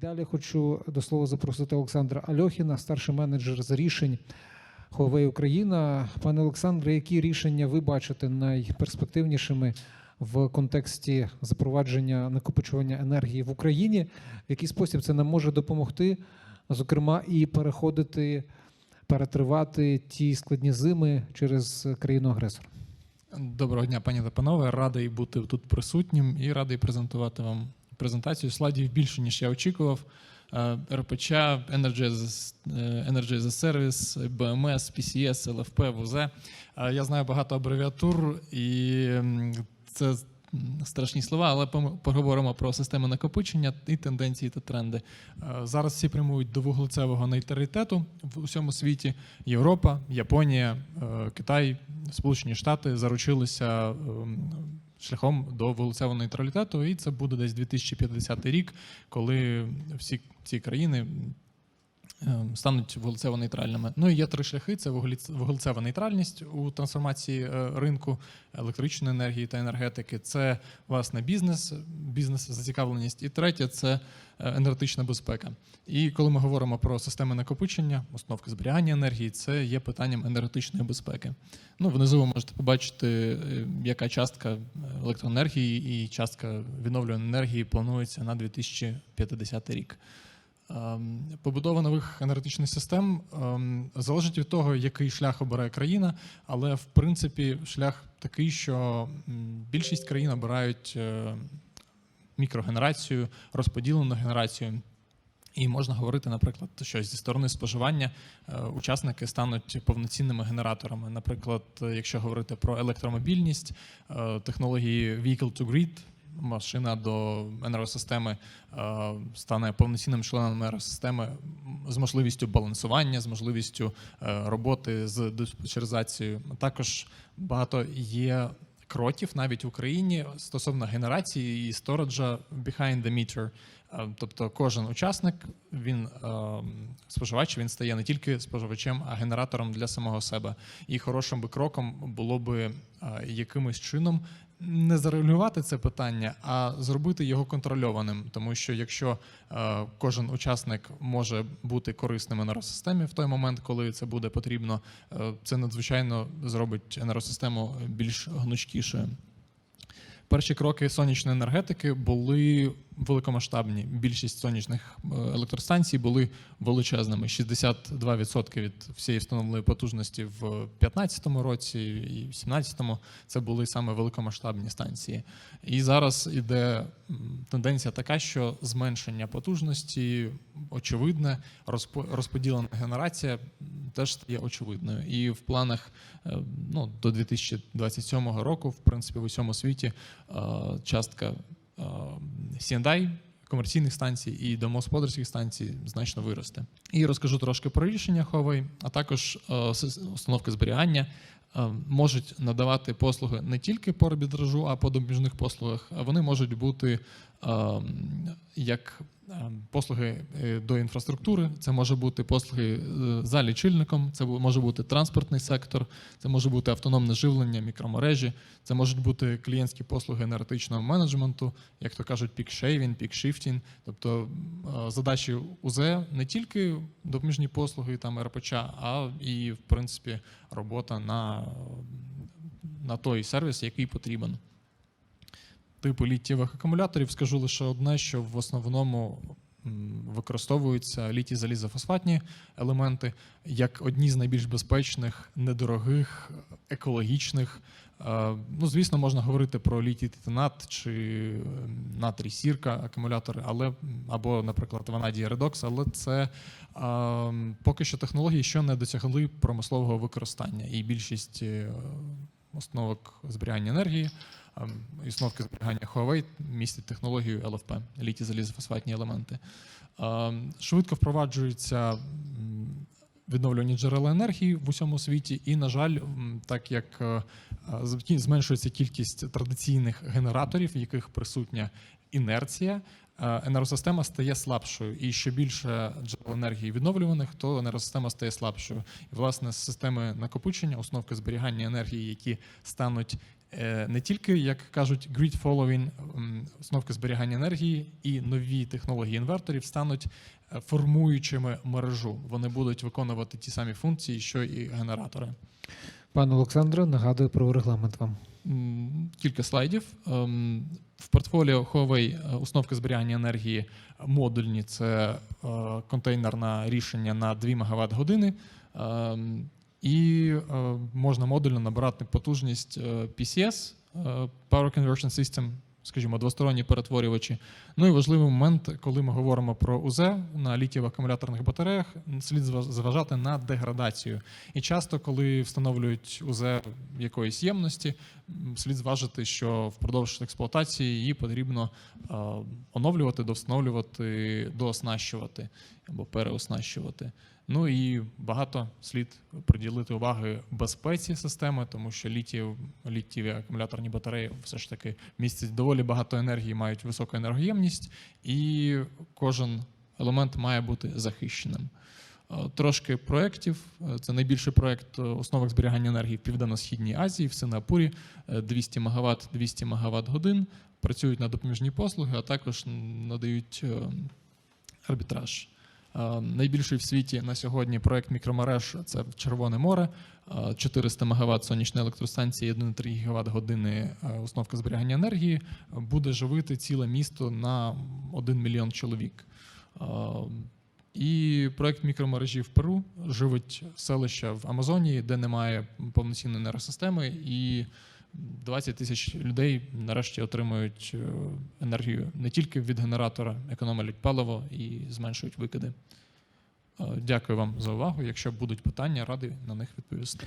далі хочу до слова запросити Олександра Альохіна, старший менеджер з рішень Huawei Україна. Пане Олександре, які рішення ви бачите найперспективнішими в контексті запровадження накопичування енергії в Україні? В який спосіб це нам може допомогти, зокрема, і переходити, перетривати ті складні зими через країну-агресора? Доброго дня, пані та панове. Радий бути тут присутнім і радий презентувати вам презентацію слайдів більше, ніж я очікував. Е, РПЧ, Energy as, е, Energy as a Service, BMS, PCS, LFP, ВУЗ. Е, Я знаю багато абревіатур, і це страшні слова, але поговоримо про системи накопичення і тенденції та тренди. Зараз всі прямують до вуглецевого нейтралітету в усьому світі. Європа, Японія, Китай, Сполучені Штати заручилися ем, шляхом до вуглецевого нейтралітету, і це буде десь 2050 рік, коли всі ці країни стануть вуглецево-нейтральними. Ну і є три шляхи: це вуглецева нейтральність у трансформації е, ринку електричної енергії та енергетики. Це власне бізнес, бізнес зацікавленість. І третє це е, енергетична безпека. І коли ми говоримо про системи накопичення, установки зберігання енергії, це є питанням енергетичної безпеки. Ну, внизу ви можете побачити, е, яка частка електроенергії і частка відновлюваної енергії планується на 2050 рік. Ем, Побудова нових енергетичних систем ем, залежить від того, який шлях обирає країна, але в принципі шлях такий, що більшість країн обирають е, мікрогенерацію, розподілену генерацію. І можна говорити, наприклад, що зі сторони споживання е, учасники стануть повноцінними генераторами. Наприклад, якщо говорити про електромобільність, е, технології Vehicle to Grid, машина до енергосистеми е, стане повноцінним членом енергосистеми з можливістю балансування, з можливістю е, роботи з диспетчеризацією. Також багато є кроків навіть в Україні стосовно генерації і стоraджа behind the meter. Е, Тобто кожен учасник, він споживач, він стає не тільки споживачем, а генератором для самого себе. І хорошим би кроком було би якимось чином не зарегулювати це питання, а зробити його контрольованим. Тому що якщо е, кожен учасник може бути корисним енергосистемі в той момент, коли це буде потрібно, е, це надзвичайно зробить енергосистему більш гнучкішою. Перші кроки сонячної енергетики були великомасштабні. Більшість сонячних е, електростанцій були величезними. 62% від всієї встановленої потужності в 2015 році і в 2017 це були саме великомасштабні станції. І зараз іде тенденція така, що зменшення потужності очевидне, розпо- розподілена генерація теж стає очевидною. І в планах е, ну, до 2027 року, в принципі, в усьому світі е, частка е, C&I, комерційних станцій і домогосподарських станцій значно виросте. І розкажу трошки про рішення Huawei, а також е, установки зберігання. Е, Можуть надавати послуги не тільки по арбітражу, а по допоміжних послугах. Вони можуть бути е, як е, послуги до інфраструктури, це може бути послуги за лічильником, це може бути транспортний сектор, це може бути автономне живлення, мікромережі, це можуть бути клієнтські послуги енергетичного менеджменту, як то кажуть, пік-шейвінг, пік-шифтінг. Тобто задачі УЗ не тільки допоміжні послуги там РПЧ, а і в принципі робота на, на той сервіс, який потрібен. Типу літієвих акумуляторів скажу лише одне, що в основному використовуються літій залізофосфатні елементи як одні з найбільш безпечних, недорогих, екологічних. Е, Ну, звісно, можна говорити про літій титанат чи е, натрій сірка акумулятори, але або, наприклад, ванадій редокс, але це е, поки що технології, що не досягли промислового використання. І більшість установок зберігання енергії установки зберігання Huawei містять технологію ЛФП, літій залізофосфатні елементи. Ем, Швидко впроваджуються м, відновлювані джерела енергії в усьому світі, і, на жаль, так як е, зменшується кількість традиційних генераторів, в яких присутня інерція, е, енергосистема стає слабшою. І що більше джерел енергії відновлюваних, то енергосистема стає слабшою. І, власне, системи накопичення, установки зберігання енергії, які стануть не тільки, як кажуть, grid following, установки зберігання енергії і нові технології інверторів стануть е, формуючими мережу. Вони будуть виконувати ті самі функції, що і генератори. Пане Олександре, нагадую про регламент вам. Кілька слайдів. Ем, В портфоліо Huawei е, установки зберігання енергії модульні це е, контейнерне рішення на 2 МВт години. І е, можна модульно набирати потужність е, PCS, е, Power Conversion System, скажімо, двосторонні перетворювачі. Ну і важливий момент, коли ми говоримо про УЗ на літієво акумуляторних батареях, слід зважати на деградацію. І часто, коли встановлюють УЗ якоїсь ємності, слід зважити, що впродовж експлуатації її потрібно е, оновлювати, довстановлювати, дооснащувати або переоснащувати. Ну і багато слід приділити уваги безпеці системи, тому що літієв, літієві акумуляторні батареї все ж таки містять доволі багато енергії, мають високу енергоємність, і кожен елемент має бути захищеним. Е, Трошки проєктів. Е, Це найбільший проєкт основок зберігання енергії в Південно-Східній Азії, в Сингапурі, Е, 200 МВт, 200 МВт годин. Працюють на допоміжні послуги, а також надають е, арбітраж. Е, Найбільший в світі на сьогодні проект мікромереж це Червоне море, Е, 400 МВт сонячної електростанції, 1,3 ГВт години е, установка зберігання енергії е, буде живити ціле місто на 1 мільйон чоловік. Е, І проект мікромережі в Перу живить селища в Амазонії, де немає повноцінної енергосистеми, і 20 тисяч людей нарешті отримують е, енергію не тільки від генератора, економлять паливо і зменшують викиди. Е, Дякую вам за увагу. Якщо будуть питання, радий на них відповісти.